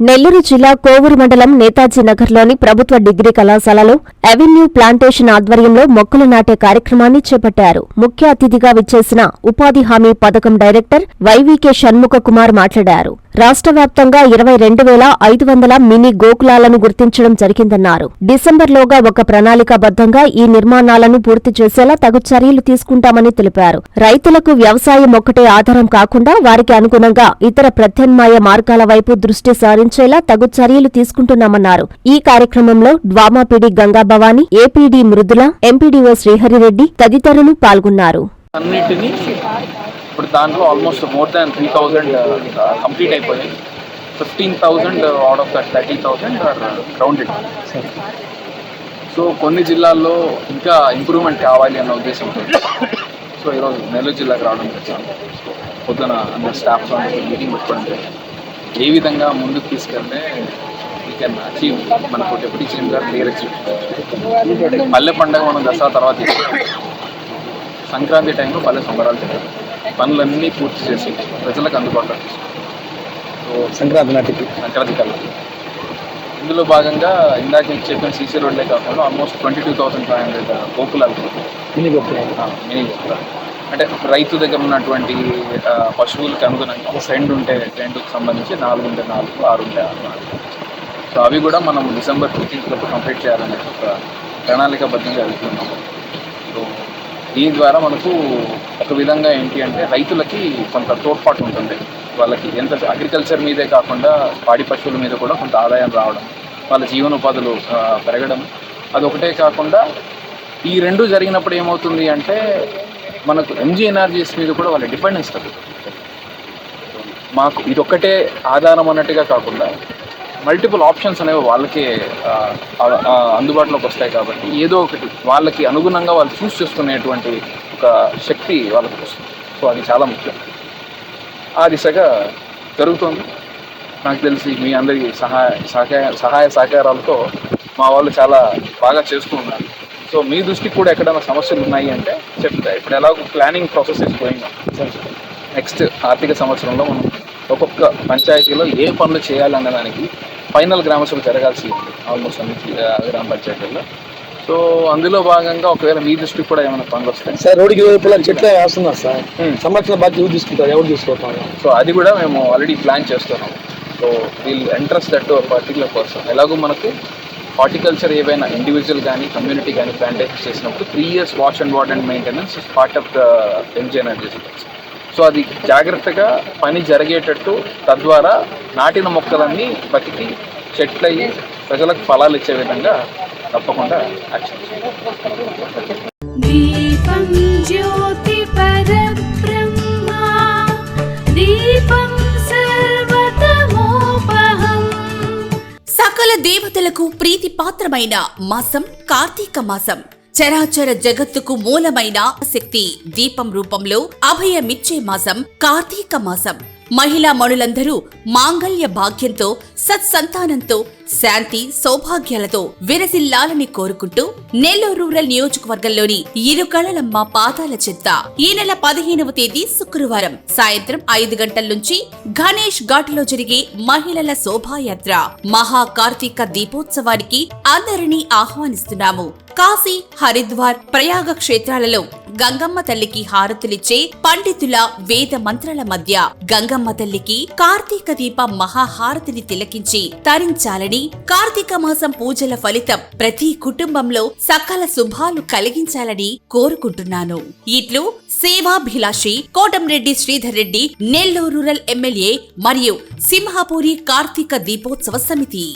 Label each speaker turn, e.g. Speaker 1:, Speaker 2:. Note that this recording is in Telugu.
Speaker 1: నెల్లూరు జిల్లా కోవూరు మండలం నేతాజీ నగర్లోని ప్రభుత్వ డిగ్రీ కళాశాలలో అవెన్యూ ప్లాంటేషన్ ఆధ్వర్యంలో మొక్కలు నాటే కార్యక్రమాన్ని చేపట్టారు. ముఖ్య అతిథిగా విచ్చేసిన ఉపాధి హామీ పథకం డైరెక్టర్ వైవీకే షణ్ముఖ కుమార్ మాట్లాడారు. రాష్ట్ర వ్యాప్తంగా ఇరవై రెండు వేల ఐదు వందల మినీ గోకులాలను గుర్తించడం జరిగిందన్నారు. డిసెంబర్లోగా ఒక ప్రణాళికాబద్దంగా ఈ నిర్మాణాలను పూర్తి చేసేలా తగు చర్యలు తీసుకుంటామని తెలిపారు. రైతులకు వ్యవసాయం ఒక్కటే ఆధారం కాకుండా వారికి అనుగుణంగా ఇతర ప్రత్యామ్నాయ మార్గాల వైపు దృష్టి సారించేలా తగు చర్యలు తీసుకుంటున్నామన్నారు. ఈ కార్యక్రమంలో DWMA PD Gangabhavani APD Mrudula MPDO Srihari Reddy తదితరులు పాల్గొన్నారు.
Speaker 2: అన్నిటినీ ఇప్పుడు దాంట్లో almost more than three thousand complete అయిపోయాయి. Fifteen thousand out of that thirty thousand are grounded so కొన్ని జిల్లాల్లో ఇంకా ఇంప్రూవ్మెంట్ కావాలి అన్న ఉద్దేశంతో. సో ఈరోజు నెల్లూరు జిల్లాకి రావడం జరిగింది. పొద్దున అందరు స్టాఫ్ మీటింగ్ పెట్టుకుంటే ఏ విధంగా ముందుకు తీసుకెళ్తే వీ కెన్ అచీవ్ మనకు డిప్యూటీ సీఎం గారు క్లియర్ అచీవ్ పల్లె పండుగ మనం దసరా తర్వాత సంక్రాంతి టైంలో పల్లె సంబరాలు చేయాలి పనులన్నీ పూర్తి చేసి ప్రజలకు అందుబాటులో
Speaker 3: సంక్రాంతి నాటికి.
Speaker 2: సంక్రాంతి కల్లా. ఇందులో భాగంగా ఇందాక చెప్పిన సీసీ రోడ్లే కాకుండా almost twenty two thousand five hundred గోకులాలు.
Speaker 3: Mini గొప్ప
Speaker 2: ఆ, మినీ గోకులాలు. అంటే రైతు దగ్గర ఉన్నటువంటి పశువులకు అనుగుణంగా రెండు ఉంటే రెండుకి సంబంధించి నాలుగు ఉంటే నాలుగు ఆరు ఉంటే ఆరు సో అవి కూడా మనం డిసెంబర్ ఫిఫ్టీన్త్ లోపు కంప్లీట్ చేయాలనే ఒక ప్రణాళికాబద్ధంగా వెళ్తున్నాం సో దీని ద్వారా మనకు ఒక విధంగా ఏంటి అంటే రైతులకి కొంత తోడ్పాటు ఉంటుంది. వాళ్ళకి ఎంత అగ్రికల్చర్ మీదే కాకుండా పాడి పశువుల మీద కూడా కొంత ఆదాయం రావడం వాళ్ళ జీవనోపాధులు పెరగడం. అదొకటే కాకుండా ఈ రెండు జరిగినప్పుడు ఏమవుతుంది అంటే మనకు ఎంజీ ఎనర్జీస్ మీద కూడా వాళ్ళ డిపెండెన్స్ తగ్గుతుంది. మాకు ఇదొక్కటే ఆధారం అన్నట్టుగా కాకుండా మల్టిపుల్ ఆప్షన్స్ అనేవి వాళ్ళకి అందుబాటులోకి వస్తాయి కాబట్టి ఏదో ఒకటి వాళ్ళకి అనుగుణంగా వాళ్ళు చూస్ చేసుకునేటువంటి ఒక శక్తి వాళ్ళకి వస్తుంది. సో అది చాలా ముఖ్యం. ఆ దిశగా జరుగుతుంది. నాకు తెలిసి మీ అందరి సహాయ సహాయ సహాయ సహకారాలతో మా వాళ్ళు చాలా బాగా చేస్తూ ఉన్నారు. సో మీ దృష్టికి కూడా ఎక్కడైనా సమస్యలు ఉన్నాయి అంటే చెప్తా. ఇప్పుడు ఎలాగో ప్లానింగ్ ప్రాసెస్ ఇస్ నెక్స్ట్ ఆర్థిక సంవత్సరంలో మనం ఒక్కొక్క పంచాయతీలో ఏ పనులు చేయాలన్న దానికి ఫైనల్ గ్రామసభ జరగాల్సి ఉంది ఆల్మోస్ట్ అన్ని గ్రామ పంచాయతీల్లో. సో అందులో భాగంగా ఒకవేళ మీ దృష్టికి కూడా ఏమైనా పనులు వస్తాయి
Speaker 3: సార్ రోడ్డుకి వైపులా చెట్లు వేస్తున్నారు సార్. సంవత్సరం బాధ్యత ఎవరు తీసుకుంటారు? ఎవరు తీసుకుంటారు
Speaker 2: సో అది కూడా మేము ఆల్రెడీ ప్లాన్ చేస్తున్నాం. So we'll interest that particular person ఎలాగో మనకు హార్టికల్చర్ ఏవైనా ఇండివిజువల్ కానీ కమ్యూనిటీ కానీ ప్లాంటేషన్ చేసినప్పుడు three years wash and what and maintenance part of the MG energy so అది జాగ్రత్తగా పని జరిగేటట్టు తద్వారా నాటిన మొక్కలన్నీ బతికి చెట్లయ్యి ప్రజలకు ఫలాలు ఇచ్చే విధంగా తప్పకుండా
Speaker 4: దీపం
Speaker 5: సకల దేవతలకు ప్రీతి పాత్రమైన మాసం కార్తీక మాసం. చరాచర జగత్తుకు మూలమైన శక్తి దీపం రూపంలో అభయమిచ్చే మాసం కార్తీక మాసం. మహిళా మణులందరూ మాంగళ్య భాగ్యంతో సత్సంతానంతో శాంతి సౌభాగ్యాలతో విరసిల్లాలని కోరుకుంటూ నెల్లూరు రూరల్ నియోజకవర్గంలోని ఇరు కళలమ్మ పాదాల చెత్త ఈ నెల పదిహేనవ తేదీ శుక్రవారం సాయంత్రం ఐదు గంటల నుంచి గణేష్ ఘాట్లో జరిగే మహిళల శోభాయాత్ర మహా కార్తీక దీపోత్సవానికి అందరినీ ఆహ్వానిస్తున్నాము. కాశీ హరిద్వార్ ప్రయాగ క్షేత్రాలలో గంగమ్మ తల్లికి హారతులిచ్చే పండితుల వేద మంత్రాల మధ్య గంగమ్మ తల్లికి కార్తీక దీప మహాహారతిని తిలకించి తరించాలని కార్తీక మాసం పూజల ఫలితం ప్రతి కుటుంబంలో సకల శుభాలు కలిగించాలని కోరుకుంటున్నాను. ఇట్లు సేవాభిలాషి కోటంరెడ్డి శ్రీధర్ రెడ్డి నెల్లూరు రూరల్ ఎమ్మెల్యే మరియు సింహాపూరి కార్తీక దీపోత్సవ సమితి.